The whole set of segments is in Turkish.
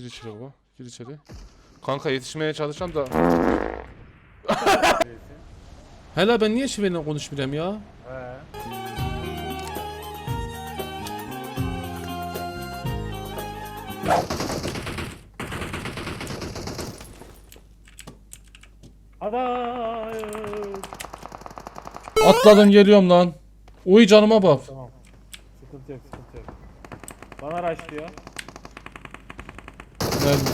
Gir içeri baba. Gir içeri. Kanka yetişmeye çalışacağım da. Hele ben niye şiveyle konuşmuyorum ya? He. Aday. Atladım geliyorum lan. Uy canıma bak. Tamam. Sıkıntı yok, sıkıntı yok. Bana rush diyor. Nerede?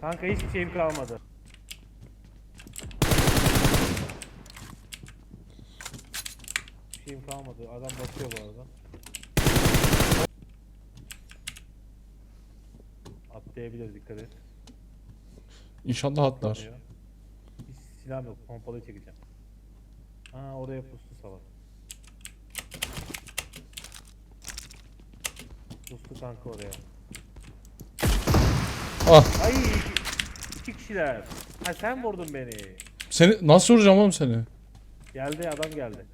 Kanka hiçbir şeyim kalmadı. Hiçbir şeyim kalmadı. Adam bakıyor bu arada. Atlayabilir dikkat et. İnşallah atlar. Hiç silahım yok. Pompalı çekeceğim. Aa oraya pustu salak. Pustu kanka oraya. Ah. Ay iki, iki kişiler. Ha sen vurdun beni. Seni nasıl vuracağım oğlum seni? Geldi adam geldi.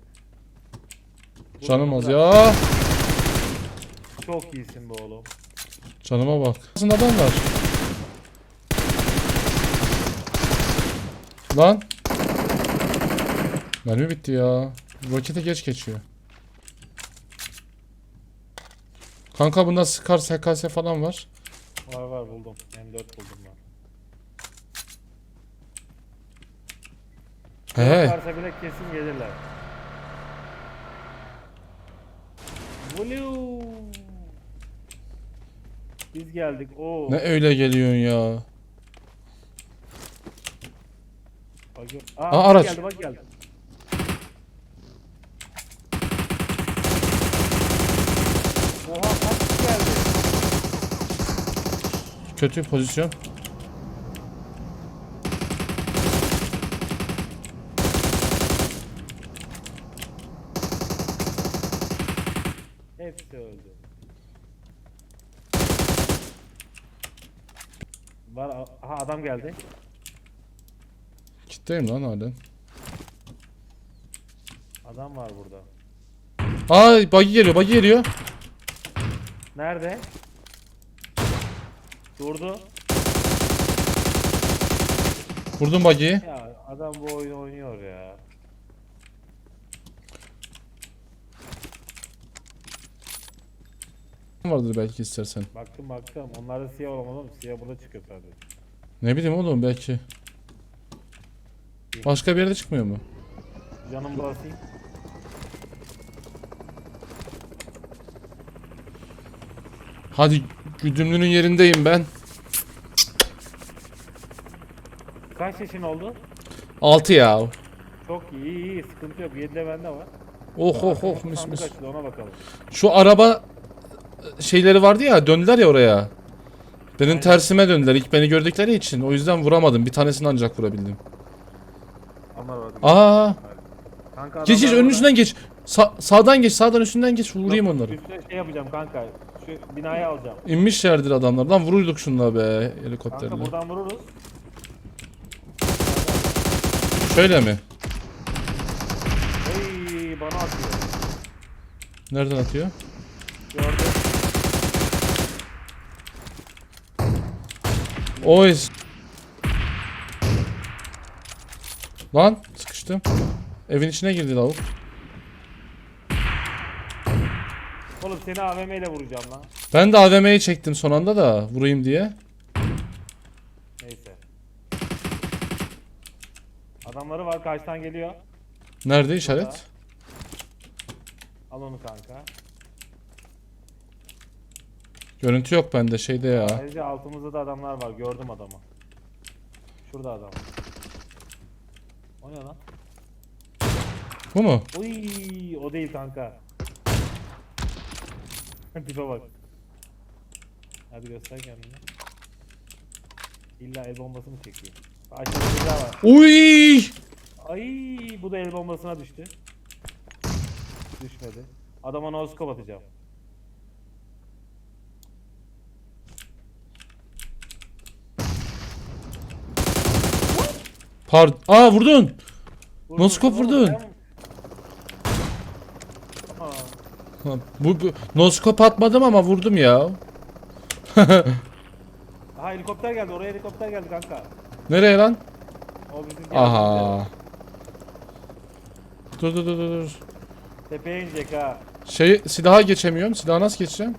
Canım az ya. Çok iyisin be oğlum. Canıma bak. Aslında adam var. Lan. Mermi bitti ya. Rokete geç geçiyor. Kanka bunda Scar SKS falan var. Var var buldum. M4 buldum ben. He. Varsa bile kesin gelirler. Blue. Biz geldik. Oo. Ne öyle geliyorsun ya. Bak, Aa, Aa, araç. Geldi, bak geldi. Oha kaç kişi geldi? Kötü pozisyon. Hepsi öldü. Var aha adam geldi. Kitleyim lan halen. Adam var burada. Ay buggy geliyor buggy geliyor. Nerede? Durdu. Vurdum buggy'yi. Ya adam bu oyunu oynuyor ya. Vardır belki istersen. Baktım baktım. Onlarda siyah olamadım. Siyah burada çıkıyor sadece. Ne bileyim oğlum belki. Başka bir yerde çıkmıyor mu? Canım basayım. Hadi güdümlünün yerindeyim ben. Kaç yaşın oldu? 6 ya. Çok iyi iyi, iyi. sıkıntı yok. 7 de bende var. Oh oh oh mis Sandık mis. açıldı, ona bakalım. Şu araba şeyleri vardı ya döndüler ya oraya. Benim Aynen. tersime döndüler ilk beni gördükleri için. O yüzden vuramadım. Bir tanesini ancak vurabildim. Onlar var. Aa! Kanka Geç geç adamlar önün üstünden geç. Sa- sağdan geç, sağdan üstünden geç. Vurayım onları. Üstüne şey yapacağım kanka. Şu binayı alacağım. İnmişlerdir adamlar. Lan vururduk şunla be Kanka helikopterle. buradan vururuz. Şöyle mi? Hey bana atıyor. Nereden atıyor? Gördüm. Oy. Lan sıkıştım. Evin içine girdi lavuk. Oğlum seni AVM ile vuracağım lan. Ben de AVM'yi çektim son anda da vurayım diye. Neyse. Adamları var karşıdan geliyor. Nerede işaret? Al onu kanka. Görüntü yok bende şeyde ya. Ayrıca altımızda da adamlar var. Gördüm adamı. Şurada adam. O ne lan? Bu mu? Uy, o değil kanka. Tipe bak. Hadi göster kendini. İlla el bombası mı çekiyor? Aşağıda bir daha var. Uy! Ay, bu da el bombasına düştü. Düşmedi. Adama noskop atacağım. Pard. Aa vurdun. Noskop vurdun, sen- Aa, Bu, bu noskop atmadım ama vurdum ya. Aha helikopter geldi. Oraya helikopter geldi kanka. Nereye lan? O bizim geldi. Aha. Dur dur dur dur. dur. Tepeye inecek ha. Şey silaha geçemiyorum. Silaha nasıl geçeceğim?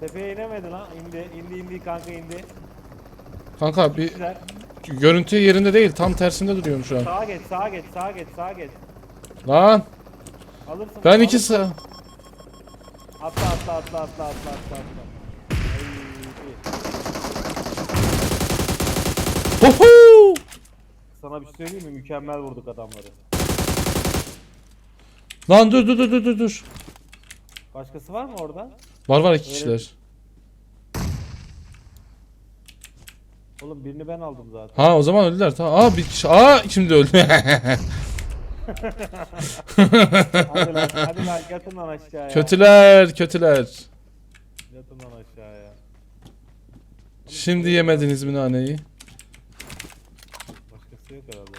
Tepeye inemedi lan. İndi, indi, indi kanka indi. Kanka bir Güzel. görüntü yerinde değil. Tam tersinde duruyorum şu an. Sağa geç, sağa geç, sağa geç, sağa geç. Lan Alırsın. ben alırsın. iki sa- Atla, atla, atla, atla, atla, atla, atla. Huhu! Sana bir şey söyleyeyim mi? Mükemmel vurduk adamları. Lan dur dur dur dur dur dur. Başkası var mı orada? Var var iki Öyle- kişiler. Oğlum birini ben aldım zaten. Ha o zaman öldüler. Tamam. Aa bir kişi. Aa şimdi öldü. hadi lan, hadi lan yatın lan aşağıya. kötüler, kötüler. Yatın lan aşağıya. Şimdi yemediniz mi naneyi? Başkası yok herhalde.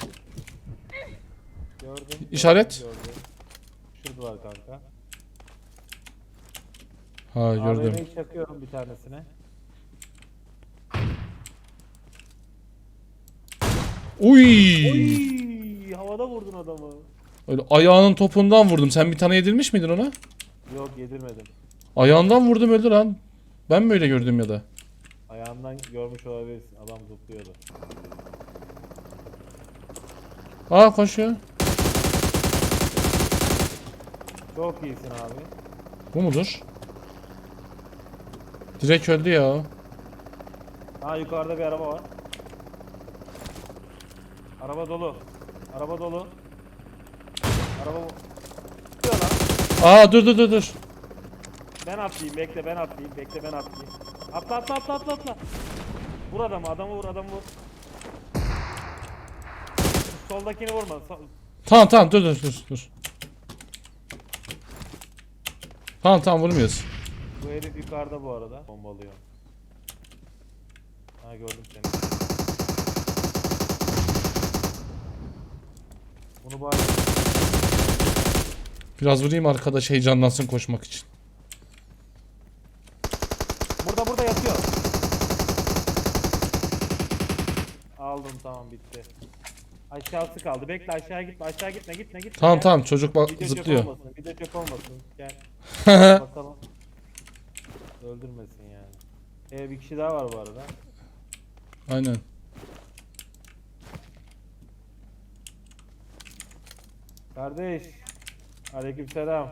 Gördüm. İşaret? Gördüm, gördüm. Şurada var kanka. Ha gördüm. AVM'yi çakıyorum bir tanesine. Uy! Oy, havada vurdun adamı. Öyle ayağının topundan vurdum. Sen bir tane yedirmiş miydin ona? Yok yedirmedim. Ayağından vurdum öldü lan. Ben mi öyle gördüm ya da? Ayağından görmüş olabilirsin. Adam zıplıyordu. Aa koşuyor. Çok iyisin abi. Bu mudur? Direkt öldü ya. Ha yukarıda bir araba var. Araba dolu. Araba dolu. Araba Gidiyor lan. Aa dur dur dur dur. Ben atlayayım bekle ben atlayayım bekle ben atlayayım. Atla atla atla atla atla. Vur adamı adamı vur adamı vur. Soldakini vurma. Sol- Tamam tamam dur dur dur dur. Tamam tamam vurmuyoruz. Bu herif yukarıda bu arada. Bombalıyor. Ha gördüm seni. Bunu bari Biraz vurayım arkadaş heyecanlansın koşmak için. Burada burada yatıyor. Aldım tamam bitti. Aşağısı kaldı. Bekle aşağı gitme aşağı gitme gitme gitme. Tamam Gel. tamam çocuk bak Video zıplıyor. çöp olmasın. Video çöp olmasın. Gel bakalım. Öldürmesin yani. Ee bir kişi daha var bu arada. Aynen. Kardeş. Aleykümselam.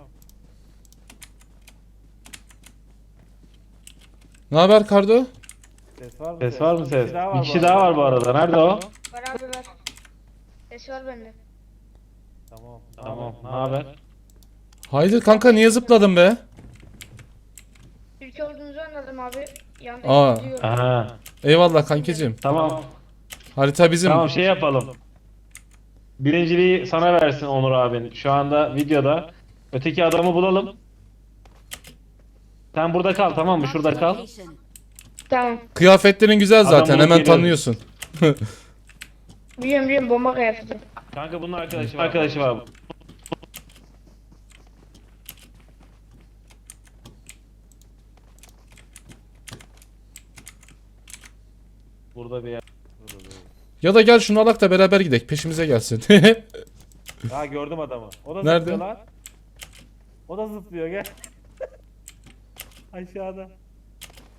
Ne haber Kardo? Ses var mı? Ses var mı Bir ses? kişi daha Bir var kişi daha var bu arada. Nerede o? Var abi var. Ses var bende. Tamam. Tamam. Ne haber? Haydi kanka niye zıpladın be? Ülke olduğunuzu anladım abi. Yanda Aa. Aha. Eyvallah kankacığım. Tamam. Harita bizim. Tamam şey yapalım. Birinciliği sana versin Onur abin. Şu anda videoda. Öteki adamı bulalım. Sen burada kal tamam mı? Şurada kal. Tamam. Kıyafetlerin güzel Adam zaten bulup hemen geliyorum. tanıyorsun. Biliyorum biliyorum bomba kıyafeti. Kanka bunun arkadaşı var. Arkadaşı var. Burada bir yer. Ya da gel şunu alak da beraber gidelim peşimize gelsin. Ha gördüm adamı. O da Nerede? zıplıyor lan. O da zıplıyor gel. Aşağıda.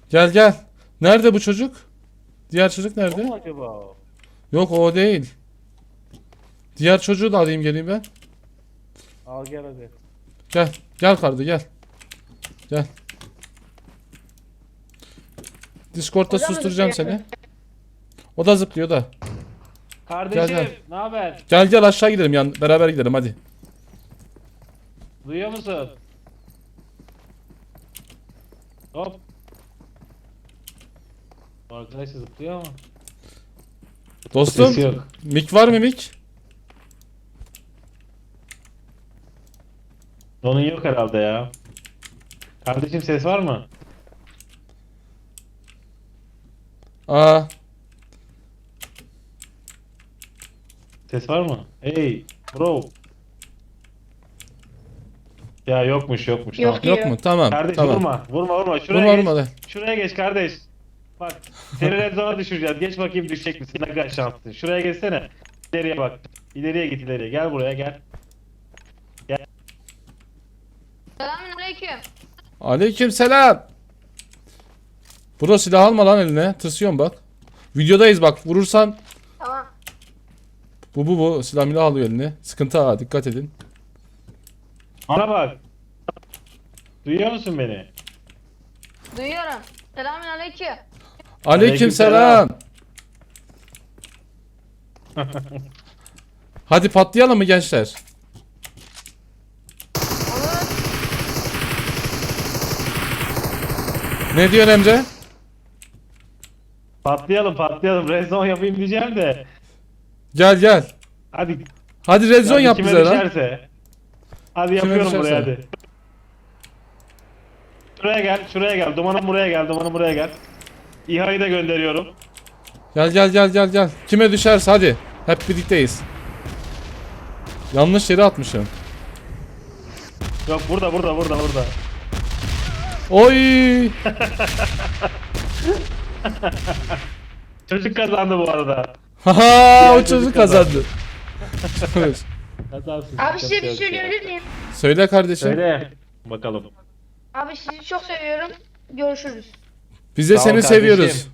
gel gel. Nerede bu çocuk? Diğer çocuk O mu nerede? acaba o? Yok o değil. Diğer çocuğu da alayım geleyim ben. Al gel hadi. Gel. Gel Kardo gel. Gel. Discord'da susturacağım seni. O da zıplıyor da. Kardeşim Gel, gel. ne haber? Gel gel aşağı gidelim yan beraber gidelim hadi. Duyuyor musun? Hop. Arkadaş zıplıyor ama. Dostum Sesi yok. mik var mı mik? Onun yok herhalde ya. Kardeşim ses var mı? Aa Ses var mı? Hey. Bro. Ya yokmuş yokmuş. Yok. Tamam. Yok mu? Tamam. Kardeş tamam. vurma. Vurma vurma. Şuraya Vurma geç. vurma. de. Şuraya geç kardeş. Bak. Seni red zone'a düşüreceğiz. Geç bakayım düşecek misin? Ne kadar şanslısın. Şuraya geçsene. İleriye bak. İleriye git ileriye. Gel buraya gel. Selamünaleyküm. Aleyküm selam. Bro silah alma lan eline. Tırsıyorum bak. Videodayız bak. Vurursan. Bu bu bu. Silah milah alıyor eline. Sıkıntı ha. Dikkat edin. Bana bak. Duyuyor musun beni? Duyuyorum. Selamünaleyküm. Aleyküm selam. Hadi patlayalım mı gençler? Ne diyor Emre? Patlayalım patlayalım. Red zone yapayım diyeceğim de. Gel gel. Hadi. Hadi red zone yap kime bize lan. düşerse. Hadi yapıyorum düşerse. buraya hadi. Şuraya gel, şuraya gel. Dumanım buraya gel, dumanım buraya gel. İHA'yı da gönderiyorum. Gel gel gel gel gel. Kime düşerse hadi. Hep birlikteyiz. Yanlış yere atmışım. Yok burada, burada, burada, burada. Oy! Çocuk kazandı bu arada. Haha o çocuk kazandı. Abi size bir şey söyleyebilir miyim? Söyle kardeşim. Söyle. Bakalım. Abi sizi çok seviyorum. Görüşürüz. Biz de Sağ ol seni kardeşim. seviyoruz.